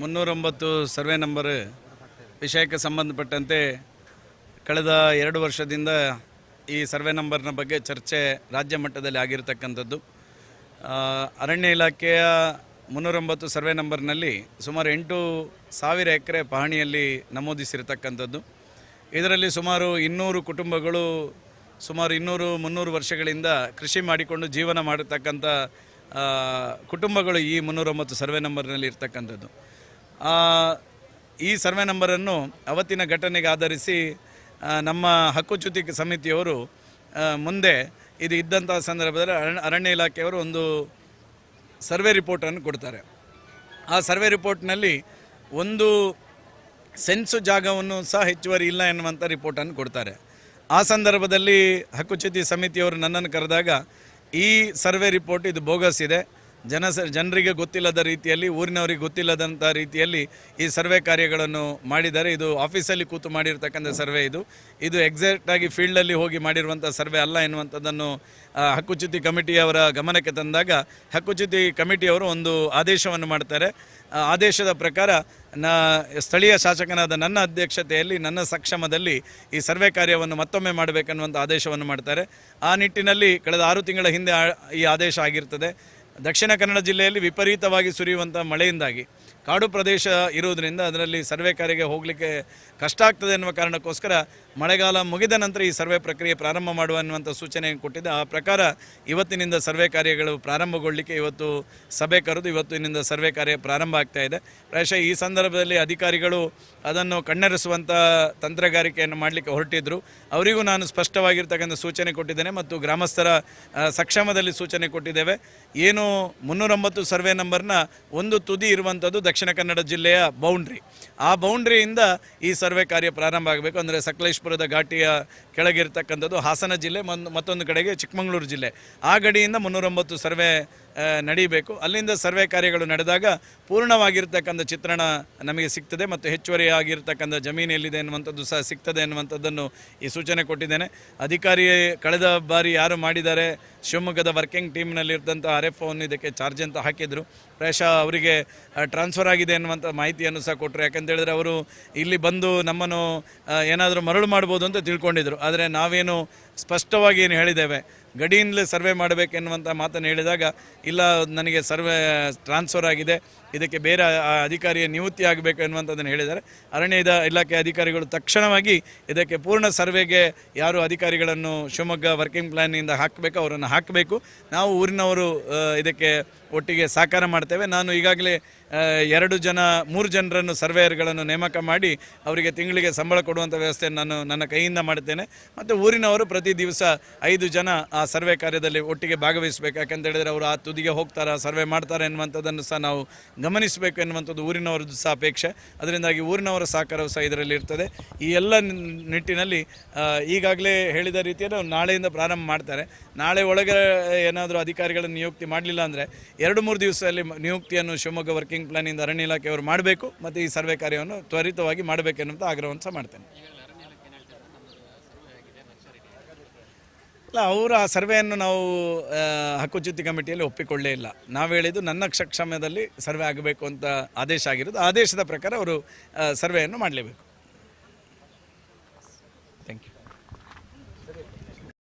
ಮುನ್ನೂರೊಂಬತ್ತು survey number ವಿಷಯಕ್ಕೆ ಸಂಬಂಧಪಟ್ಟಂತೆ ಕಳೆದ ಎರಡು ವರ್ಷದಿಂದ ಈ ಸರ್ವೆ ನಂಬರ್ನ ಬಗ್ಗೆ ಚರ್ಚೆ ರಾಜ್ಯ ಮಟ್ಟದಲ್ಲಿ ಆಗಿರತಕ್ಕಂಥದ್ದು. ಅರಣ್ಯ ಇಲಾಖೆಯ ಮುನ್ನೂರೊಂಬತ್ತು ಸರ್ವೆ ನಂಬರ್ನಲ್ಲಿ ಸುಮಾರು ಎಂಟು ಸಾವಿರ ಎಕರೆ ಪಹಣಿಯಲ್ಲಿ ನಮೂದಿಸಿರತಕ್ಕಂಥದ್ದು. ಇದರಲ್ಲಿ ಸುಮಾರು ಇನ್ನೂರು ಕುಟುಂಬಗಳು, ಸುಮಾರು ಇನ್ನೂರು ಮುನ್ನೂರು ವರ್ಷಗಳಿಂದ ಕೃಷಿ ಮಾಡಿಕೊಂಡು ಜೀವನ ಮಾಡತಕ್ಕಂಥ ಕುಟುಂಬಗಳು ಈ ಮುನ್ನೂರೊಂಬತ್ತು ಸರ್ವೆ ನಂಬರ್ನಲ್ಲಿ ಇರ್ತಕ್ಕಂಥದ್ದು. ಈ ಸರ್ವೆ ನಂಬರನ್ನು ಅವತ್ತಿನ ಘಟನೆಗೆ ಆಧರಿಸಿ ನಮ್ಮ ಹಕ್ಕುಚ್ಯುತಿ ಸಮಿತಿಯವರು ಮುಂದೆ ಇದು ಇದ್ದಂಥ ಸಂದರ್ಭದಲ್ಲಿ ಅರಣ್ಯ ಇಲಾಖೆಯವರು ಒಂದು ಸರ್ವೆ ರಿಪೋರ್ಟನ್ನು ಕೊಡ್ತಾರೆ. ಆ ಸರ್ವೆ ರಿಪೋರ್ಟ್ನಲ್ಲಿ ಒಂದು ಸೆನ್ಸು ಜಾಗವನ್ನು ಸಹ ಹೆಚ್ಚುವರಿ ಇಲ್ಲ ಎನ್ನುವಂಥ ರಿಪೋರ್ಟನ್ನು ಕೊಡ್ತಾರೆ. ಆ ಸಂದರ್ಭದಲ್ಲಿ ಹಕ್ಕುಚ್ಯುತಿ ಸಮಿತಿಯವರು ನನ್ನನ್ನು ಕರೆದಾಗ ಈ ಸರ್ವೆ ರಿಪೋರ್ಟ್ ಇದು ಬೋಗಸ್ ಇದೆ. ಜನ ಜನರಿಗೆ ಗೊತ್ತಿಲ್ಲದ ರೀತಿಯಲ್ಲಿ, ಊರಿನವರಿಗೆ ಗೊತ್ತಿಲ್ಲದಂಥ ರೀತಿಯಲ್ಲಿ ಈ ಸರ್ವೆ ಕಾರ್ಯಗಳನ್ನು ಮಾಡಿದ್ದಾರೆ. ಇದು ಆಫೀಸಲ್ಲಿ ಕೂತು ಮಾಡಿರ್ತಕ್ಕಂಥ ಸರ್ವೆ ಇದು. ಇದು ಎಕ್ಸಾಕ್ಟಾಗಿ ಫೀಲ್ಡಲ್ಲಿ ಹೋಗಿ ಮಾಡಿರುವಂಥ ಸರ್ವೆ ಅಲ್ಲ ಎನ್ನುವಂಥದ್ದನ್ನು ಹಕ್ಕುಚ್ಯುತಿ ಕಮಿಟಿಯವರ ಗಮನಕ್ಕೆ ತಂದಾಗ, ಹಕ್ಕುಚ್ಯುತಿ ಕಮಿಟಿಯವರು ಒಂದು ಆದೇಶವನ್ನು ಮಾಡ್ತಾರೆ. ಆದೇಶದ ಪ್ರಕಾರ ನ, ಸ್ಥಳೀಯ ಶಾಸಕನಾದ ನನ್ನ ಅಧ್ಯಕ್ಷತೆಯಲ್ಲಿ, ನನ್ನ ಸಕ್ಷಮದಲ್ಲಿ ಈ ಸರ್ವೆ ಕಾರ್ಯವನ್ನು ಮತ್ತೊಮ್ಮೆ ಮಾಡಬೇಕನ್ನುವಂಥ ಆದೇಶವನ್ನು ಮಾಡ್ತಾರೆ. ಆ ನಿಟ್ಟಿನಲ್ಲಿ ಕಳೆದ ಆರು ತಿಂಗಳ ಹಿಂದೆ ಈ ಆದೇಶ ಆಗಿರ್ತದೆ. ದಕ್ಷಿಣ ಕನ್ನಡ ಜಿಲ್ಲೆಯಲ್ಲಿ ವಿಪರೀತವಾಗಿ ಸುರಿಯುವಂಥ ಮಳೆಯಿಂದಾಗಿ ಕಾಡು ಪ್ರದೇಶ ಇರುವುದರಿಂದ ಅದರಲ್ಲಿ ಸರ್ವೆ ಕಾರ್ಯಗೆ ಹೋಗಲಿಕ್ಕೆ ಕಷ್ಟ ಆಗ್ತದೆ ಎನ್ನುವ ಕಾರಣಕ್ಕೋಸ್ಕರ ಮಳೆಗಾಲ ಮುಗಿದ ನಂತರ ಈ ಸರ್ವೆ ಪ್ರಕ್ರಿಯೆ ಪ್ರಾರಂಭ ಮಾಡುವ ಅನ್ನುವಂಥ ಸೂಚನೆ ಕೊಟ್ಟಿದ್ದೆ. ಆ ಪ್ರಕಾರ ಇವತ್ತಿನಿಂದ ಸರ್ವೆ ಕಾರ್ಯಗಳು ಪ್ರಾರಂಭಗೊಳ್ಳಲಿಕ್ಕೆ ಇವತ್ತು ಸಭೆ ಕರೆದು ಇವತ್ತಿನಿಂದ ಸರ್ವೆ ಕಾರ್ಯ ಪ್ರಾರಂಭ ಆಗ್ತಾ ಇದೆ. ಪ್ರಾಯಶಃ ಈ ಸಂದರ್ಭದಲ್ಲಿ ಅಧಿಕಾರಿಗಳು ಅದನ್ನು ಕಣ್ಣೆರೆಸುವಂಥ ತಂತ್ರಗಾರಿಕೆಯನ್ನು ಮಾಡಲಿಕ್ಕೆ ಹೊರಟಿದ್ರು. ಅವರಿಗೂ ನಾನು ಸ್ಪಷ್ಟವಾಗಿರ್ತಕ್ಕಂಥ ಸೂಚನೆ ಕೊಟ್ಟಿದ್ದೇನೆ ಮತ್ತು ಗ್ರಾಮಸ್ಥರ ಸಕ್ಷಮದಲ್ಲಿ ಸೂಚನೆ ಕೊಟ್ಟಿದ್ದೇವೆ. ಏನು ಮುನ್ನೂರೊಂಬತ್ತು ಸರ್ವೆ ನಂಬರ್ನ ಒಂದು ತುದಿ ಇರುವಂಥದ್ದು ದಕ್ಷಿಣ ಕನ್ನಡ ಜಿಲ್ಲೆಯ ಬೌಂಡ್ರಿ. ಆ ಬೌಂಡ್ರಿಯಿಂದ ಈ ಸರ್ವೆ ಕಾರ್ಯ ಪ್ರಾರಂಭ ಆಗಬೇಕು. ಅಂದರೆ ಸಕಲೇಶ್ಪುರದ ಘಾಟಿಯ ಕೆಳಗಿರ್ತಕ್ಕಂಥದ್ದು ಹಾಸನ ಜಿಲ್ಲೆ ಮತ್ತೊಂದು ಕಡೆಗೆ ಚಿಕ್ಕಮಗಳೂರು ಜಿಲ್ಲೆ. ಆ ಗಡಿಯಿಂದ ಮುನ್ನೂರೊಂಬತ್ತು ಸರ್ವೆ ನಡೀಬೇಕು. ಅಲ್ಲಿಂದ ಸರ್ವೆ ಕಾರ್ಯಗಳು ನಡೆದಾಗ ಪೂರ್ಣವಾಗಿರ್ತಕ್ಕಂಥ ಚಿತ್ರಣ ನಮಗೆ ಸಿಗ್ತದೆ ಮತ್ತು ಹೆಚ್ಚುವರಿ ಆಗಿರ್ತಕ್ಕಂಥ ಜಮೀನು ಎಲ್ಲಿದೆ ಅನ್ನುವಂಥದ್ದು ಸಹ ಸಿಗ್ತದೆ ಎನ್ನುವಂಥದ್ದನ್ನು ಈ ಸೂಚನೆ ಕೊಟ್ಟಿದ್ದೇನೆ. ಅಧಿಕಾರಿ ಕಳೆದ ಬಾರಿ ಯಾರು ಮಾಡಿದ್ದಾರೆ, ಶಿವಮೊಗ್ಗದ ವರ್ಕಿಂಗ್ ಟೀಮ್ನಲ್ಲಿರ್ತಂಥ ಆರ್ ಎಫ್ ಓನ್ ಇದಕ್ಕೆ ಚಾರ್ಜ್ ಅಂತ ಹಾಕಿದರು. ಪ್ರಾಯಶಃ ಅವರಿಗೆ ಟ್ರಾನ್ಸ್ಫರ್ ಆಗಿದೆ ಅನ್ನುವಂಥ ಮಾಹಿತಿಯನ್ನು ಸಹ ಕೊಟ್ಟರು. ಯಾಕಂತೇಳಿದ್ರೆ ಅವರು ಇಲ್ಲಿ ಬಂದು ನಮ್ಮನ್ನು ಏನಾದರೂ ಮರಳು ಮಾಡ್ಬೋದು ಅಂತ ತಿಳ್ಕೊಂಡಿದ್ರು. ಆದರೆ ನಾವೇನು ಸ್ಪಷ್ಟವಾಗಿ ಏನು ಹೇಳಿದ್ದೇವೆ ಗಡಿಯಿಂದಲೇ ಸರ್ವೆ ಮಾಡಬೇಕೆನ್ನುವಂಥ ಮಾತನ್ನು ಹೇಳಿದಾಗ ಇಲ್ಲ ನನಗೆ ಸರ್ವೆ ಟ್ರಾನ್ಸ್ಫರ್ ಆಗಿದೆ ಇದಕ್ಕೆ ಬೇರೆ ಅಧಿಕಾರಿಯ ನಿವೃತ್ತಿ ಆಗಬೇಕು ಎನ್ನುವಂಥದ್ದನ್ನು ಹೇಳಿದ್ದಾರೆ. ಅರಣ್ಯ ಇಲಾಖೆ ಅಧಿಕಾರಿಗಳು ತಕ್ಷಣವಾಗಿ ಇದಕ್ಕೆ ಪೂರ್ಣ ಸರ್ವೆಗೆ ಯಾರು ಅಧಿಕಾರಿಗಳನ್ನು ಶಿವಮೊಗ್ಗ ವರ್ಕಿಂಗ್ ಪ್ಲ್ಯಾನಿಂದ ಹಾಕಬೇಕು, ಅವರನ್ನು ಹಾಕಬೇಕು. ನಾವು ಊರಿನವರು ಇದಕ್ಕೆ ಒಟ್ಟಿಗೆ ಸಹಕಾರ ಮಾಡ್ತೇವೆ. ನಾನು ಈಗಾಗಲೇ ಎರಡು ಜನ, ಮೂರು ಜನರನ್ನು ಸರ್ವೇಯರ್ಗಳನ್ನು ನೇಮಕ ಮಾಡಿ ಅವರಿಗೆ ತಿಂಗಳಿಗೆ ಸಂಬಳ ಕೊಡುವಂಥ ವ್ಯವಸ್ಥೆಯನ್ನು ನಾನು ನನ್ನ ಕೈಯಿಂದ ಮಾಡ್ತೇನೆ ಮತ್ತು ಊರಿನವರು ಪ್ರತಿ ದಿವಸ ಐದು ಜನ ಆ ಸರ್ವೆ ಕಾರ್ಯದಲ್ಲಿ ಒಟ್ಟಿಗೆ ಭಾಗವಹಿಸಬೇಕು. ಯಾಕಂತ ಹೇಳಿದ್ರೆ ಅವರು ಆ ತುದಿಗೆ ಹೋಗ್ತಾರೆ, ಸರ್ವೆ ಮಾಡ್ತಾರೆ ಎನ್ನುವಂಥದ್ದನ್ನು ಸಹ ನಾವು ಗಮನಿಸಬೇಕು ಎನ್ನುವಂಥದ್ದು ಊರಿನವರದ್ದು ಸಹ ಅಪೇಕ್ಷೆ ಅದರಿಂದಾಗಿ ಊರಿನವರ ಸಹಕಾರವು ಸಹ ಇದರಲ್ಲಿ ಇರ್ತದೆ. ಈ ಎಲ್ಲ ನಿಟ್ಟಿನಲ್ಲಿ ಈಗಾಗಲೇ ಹೇಳಿದ ಅವ್ರು ನಾಳೆಯಿಂದ ಪ್ರಾರಂಭ ಮಾಡ್ತಾರೆ. ನಾಳೆ ಒಳಗೆ ಏನಾದರೂ ಅಧಿಕಾರಿಗಳನ್ನು ನಿಯುಕ್ತಿ ಮಾಡಲಿಲ್ಲ ಅಂದರೆ ಎರಡು ಮೂರು ದಿವಸದಲ್ಲಿ ನಿಯುಕ್ತಿಯನ್ನು ಶಿವಮೊಗ್ಗ ವರ್ಕಿಂಗ್ ಪ್ಲಾನಿಂದ ಅರಣ್ಯ ಇಲಾಖೆಯವರು ಮಾಡಬೇಕು, ಮತ್ತು ಈ ಸರ್ವೆ ಕಾರ್ಯವನ್ನು ತ್ವರಿತವಾಗಿ ಮಾಡಬೇಕೆನ್ನುವಂಥ ಆಗ್ರಹವನ್ನು ಸಹ ಮಾಡ್ತೇನೆ. ಅಲ್ಲ ಅವರ ಆ ಸರ್ವೆಯನ್ನು ನಾವು ಹಕ್ಕುಚ್ಯುತಿ ಕಮಿಟಿಯಲ್ಲಿ ಒಪ್ಪಿಕೊಳ್ಳೇ ಇಲ್ಲ. ನಾವು ಹೇಳಿದ್ದು ನನ್ನ ಕ್ಷಕ್ಷಮ್ಯದಲ್ಲಿ ಸರ್ವೆ ಆಗಬೇಕು ಅಂತ ಆದೇಶ ಆಗಿರೋದು. ಆದೇಶದ ಪ್ರಕಾರ ಅವರು ಸರ್ವೆಯನ್ನು ಮಾಡಲೇಬೇಕು.